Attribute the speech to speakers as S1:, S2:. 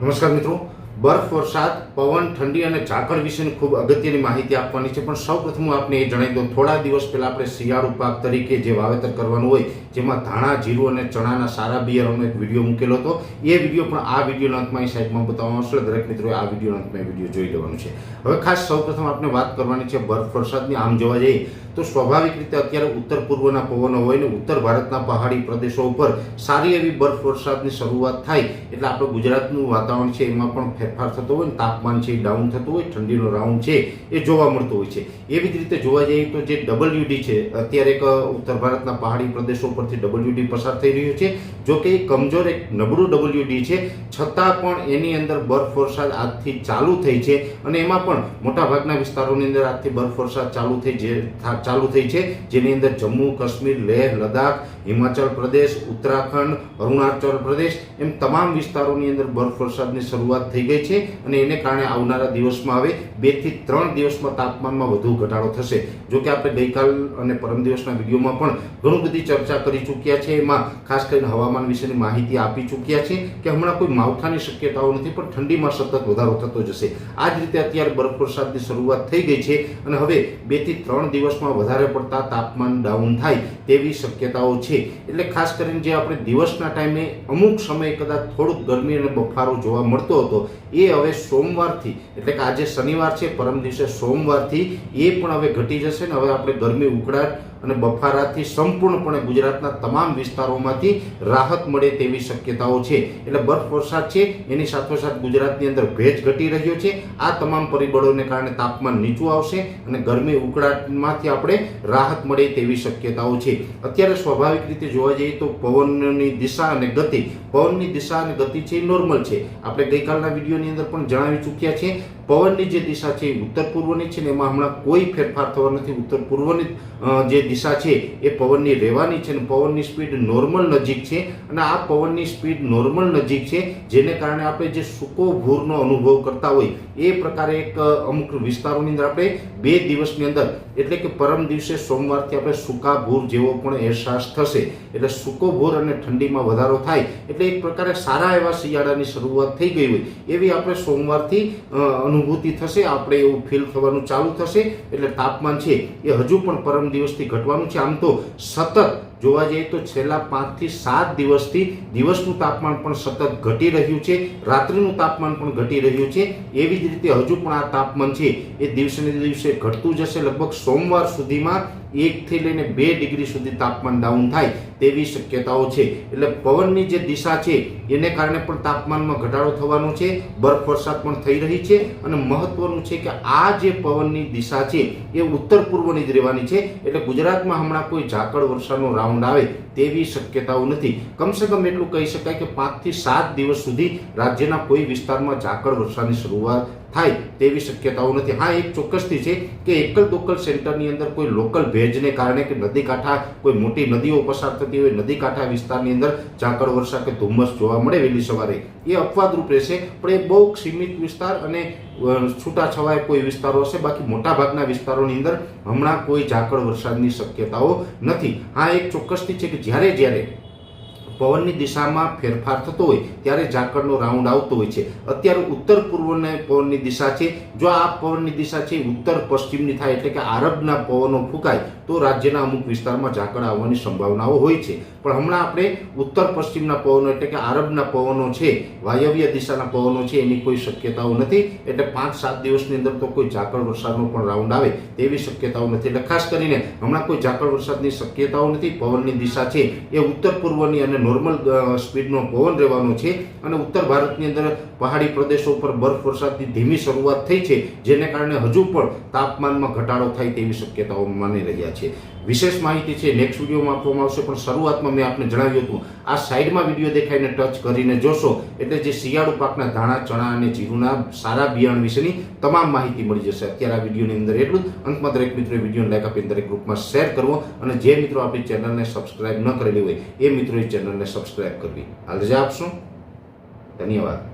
S1: નમસ્કાર મિત્રો. બરફ, વરસાદ, પવન, ઠંડી અને ઝાકળ વિશેની ખૂબ અગત્યની માહિતી આપવાની છે. પણ સૌપ્રથમ હું આપને એ જણાવી દઉં, થોડા દિવસ પહેલાં આપણે શિયાળુ પાક તરીકે જે વાવેતર કરવાનું હોય, જેમાં ધાણા, જીરું અને ચણાના સારા બિયારણનો એક વીડિયો મૂકેલો હતો. એ વીડિયો પણ આ વીડિયો અંતમાં એ સાઈડમાં બતાવવામાં આવશે. દરેક મિત્રોએ આ વીડિયો અંતમાં વીડિયો જોઈ લેવાનું છે. હવે ખાસ સૌપ્રથમ આપણે વાત કરવાની છે બરફ, વરસાદની. આમ જોવા જઈએ તો સ્વાભાવિક રીતે અત્યારે ઉત્તર પૂર્વના પવનો હોય ને ઉત્તર ભારતના પહાડી પ્રદેશો ઉપર સારી એવી બરફ વરસાદની શરૂઆત થાય એટલે આપણે ગુજરાતનું વાતાવરણ છે એમાં પણ ફેરફાર થતો હોય ને તાપમાન છે એ ડાઉન થતું હોય, ઠંડીનો રાઉન્ડ છે એ જોવા મળતો હોય છે. એવી જ રીતે જોવા જઈએ તો જે ડબલ્યુડી છે, અત્યારે એક ઉત્તર ભારતના પહાડી પ્રદેશો પરથી ડબલ્યુડી પસાર થઈ રહ્યું છે. જો કે કમજોર એક નબળું ડબલ્યુડી છે, છતાં પણ એની અંદર બરફ વરસાદ આજથી ચાલુ થઈ છે અને એમાં પણ મોટાભાગના વિસ્તારોની અંદર આજથી બરફ વરસાદ ચાલુ થઈ જે ચાલુ થઈ છે, જેની અંદર જમ્મુ, કાશ્મીર, લેહ, લદ્દાખ, હિમાચલ પ્રદેશ, ઉત્તરાખંડ, અરુણાચલ પ્રદેશ એમ તમામ વિસ્તારોની અંદર બરફ વરસાદની શરૂઆત થઈ ગઈ છે અને એને કારણે આવનારા દિવસમાં હવે બેથી ત્રણ દિવસમાં તાપમાનમાં વધુ ઘટાડો થશે. જો કે આપણે ગઈકાલ અને પરમ દિવસના વિડીયોમાં પણ ઘણું બધી ચર્ચા કરી ચૂક્યા છે. એમાં ખાસ કરીને હવામાન વિશેની માહિતી આપી ચૂક્યા છે કે હમણાં કોઈ માવઠાની શક્યતાઓ નથી, પણ ઠંડીમાં સતત વધારો થતો જશે. આ જ રીતે અત્યારે બરફ વરસાદની શરૂઆત થઈ ગઈ છે અને હવે બેથી ત્રણ દિવસમાં વધારે પડતા તાપમાન ડાઉન થાય તેવી શક્યતાઓ છે. એટલે ખાસ કરીને જે આપણે દિવસના ટાઈમે અમુક સમય કદાચ થોડુંક ગરમી અને બફારો જોવા મળતો હતો, એ હવે સોમવારથી, એટલે કે આજે શનિવાર છે, પરમ દિવસે સોમવારથી એ પણ હવે ઘટી જશે ને હવે આપણે ગરમી ઉકળાટ અને બફારાથી સંપૂર્ણપણે ગુજરાતના તમામ વિસ્તારોમાંથી રાહત મળે તેવી શક્યતાઓ છે. એટલે બરફ વરસાદ છે, એની સાથોસાથ ગુજરાતની અંદર ભેજ ઘટી રહ્યો છે. આ તમામ પરિબળોને કારણે તાપમાન નીચું આવશે અને ગરમી ઉકળાટમાંથી આપણે રાહત મળે તેવી શક્યતાઓ છે. અત્યારે સ્વાભાવિક રીતે જોવા જઈએ તો પવનની દિશા અને ગતિ, પવનની દિશા અને ગતિ છે એ નોર્મલ છે. આપણે ગઈકાલના વિડીયોની અંદર પણ જણાવી ચૂક્યા છે પવનની જે દિશા છે એ ઉત્તર પૂર્વની છે ને એમાં હમણાં કોઈ ફેરફાર થવા નથી. ઉત્તર પૂર્વની જે દિશા છે એ પવનની રહેવાની છે અને પવનની સ્પીડ નોર્મલ નજીક છે અને આ પવનની સ્પીડ નોર્મલ નજીક છે જેને કારણે આપણે જે સૂકો ભૂરનો અનુભવ કરતા હોય એ પ્રકારે એક, અમુક વિસ્તારોની અંદર આપણે બે દિવસની અંદર એટલે કે પરમ દિવસે સોમવારથી આપણે સૂકા ભૂર જેવો પણ અહેસાસ થશે. એટલે સૂકો ભૂર અને ઠંડીમાં વધારો થાય. એટલે એક પ્રકારે સારા એવા શિયાળાની શરૂઆત થઈ ગઈ હોય. એવી આપણે સોમવારથી અનુભૂતિ થશે. આપણે એવું ફીલ થવાનું ચાલુ થશે. એટલે તાપમાન છે એ હજુ પણ પરમ દિવસથી ઘટવાનું છે. આમ તો સતત જોવા જઈએ તો છેલ્લા પાંચથી સાત દિવસથી દિવસનું તાપમાન પણ સતત ઘટી રહ્યું છે, રાત્રિનું તાપમાન પણ ઘટી રહ્યું છે. એવી જ રીતે હજુ પણ આ તાપમાન છે. એ દિવસે ને દિવસે ઘટતું જશે. લગભગ સોમવાર સુધીમાં એકથી લઈને બે ડિગ્રી સુધી તાપમાન ડાઉન થાય તેવી શક્યતાઓ છે. એટલે પવનની જે દિશા છે, એને કારણે પણ તાપમાનમાં ઘટાડો થવાનો છે બરફ વરસાદ પણ થઈ રહી છે અને મહત્વનું છે કે આ જે પવનની દિશા છે, એ ઉત્તર પૂર્વની જ રહેવાની છે. એટલે ગુજરાતમાં હમણાં કોઈ ઝાકળ વર્ષાનો રાઉન્ડ આવે તેવી શક્યતાઓ નથી. કમસે કમ એટલું કહી શકાય કે પાંચથી સાત દિવસ સુધી રાજ્યના કોઈ વિસ્તારમાં ઝાકળ વર્ષાની શરૂઆત થાય તેવી શક્યતાઓ નથી. હા, એક ચોક્કસથી છે કે એકલ દોકલ સેન્ટરની અંદર કોઈ લોકલ ભેજને કારણે કે નદી કાંઠા, કોઈ મોટી નદીઓ પસાર થતી હોય, નદી કાંઠા વિસ્તારની અંદર ઝાકળ વર્ષા કે ધુમ્મસ જોવા મળે વહેલી સવારે. એ અપવાદરૂપ રહેશે, પણ એ બહુ સીમિત વિસ્તાર અને છૂટાછવાય કોઈ વિસ્તારો હશે, બાકી મોટાભાગના વિસ્તારોની અંદર હમણાં કોઈ ઝાકળ વરસાદની શક્યતાઓ નથી. હા, એક ચોક્કસથી છે કે જ્યારે જ્યારે પવનની દિશામાં ફેરફાર થતો હોય ત્યારે ઝાકળનો રાઉન્ડ આવતો હોય છે. અત્યારે ઉત્તર પૂર્વના પવનની દિશા છે. જો આ પવનની દિશા છે, ઉત્તર પશ્ચિમની થાય એટલે કે આરબના પવનો ફૂંકાય, તો રાજ્યના અમુક વિસ્તારમાં ઝાકળ આવવાની સંભાવનાઓ હોય છે. પણ હમણાં આપણે ઉત્તર પશ્ચિમના પવનો એટલે કે આરબના પવનો છે, વાયવ્ય દિશાના પવનો છે, એની કોઈ શક્યતાઓ નથી. એટલે પાંચ સાત દિવસની અંદર તો કોઈ ઝાકળ વરસાદનો પણ રાઉન્ડ આવે તેવી શક્યતાઓ નથી. એટલે ખાસ કરીને હમણાં કોઈ ઝાકળ વરસાદની શક્યતાઓ નથી, પવનની દિશા છે. એ ઉત્તર પૂર્વની અને નોર્મલ સ્પીડનો પવન રહેવાનો છે અને ઉત્તર ભારતની અંદર પહાડી પ્રદેશો ઉપર બરફ વરસાદની ધીમી શરૂઆત થઈ છે, જેને કારણે હજુ પણ તાપમાનમાં ઘટાડો થાય તેવી શક્યતાઓ માની રહ્યા છે. વિશેષ માહિતી છે. નેક્સ્ટ વિડીયોમાં આપવામાં આવશે. પણ શરૂઆતમાં મેં આપને જણાવ્યું હતું, આ સાઈડમાં વીડિયો દેખાઈને ટચ કરીને જોશો, એટલે જે શિયાળુ પાકના ધાણા, ચણા અને જીરુના સારા બિયારણ વિશેની તમામ માહિતી મળી જશે. અત્યારે આ વિડીયોની અંદર એટલું જ. અંતમાં દરેક મિત્રોએ વિડીયોને લાઈક આપીને દરેક ગ્રુપમાં શેર કરવો અને જે મિત્રો આપણી ચેનલને સબસ્ક્રાઈબ ન કરેલી હોય, એ મિત્રોએ ચેનલને સબસ્ક્રાઈબ કરવી. હાલ રજા આપશો. ધન્યવાદ.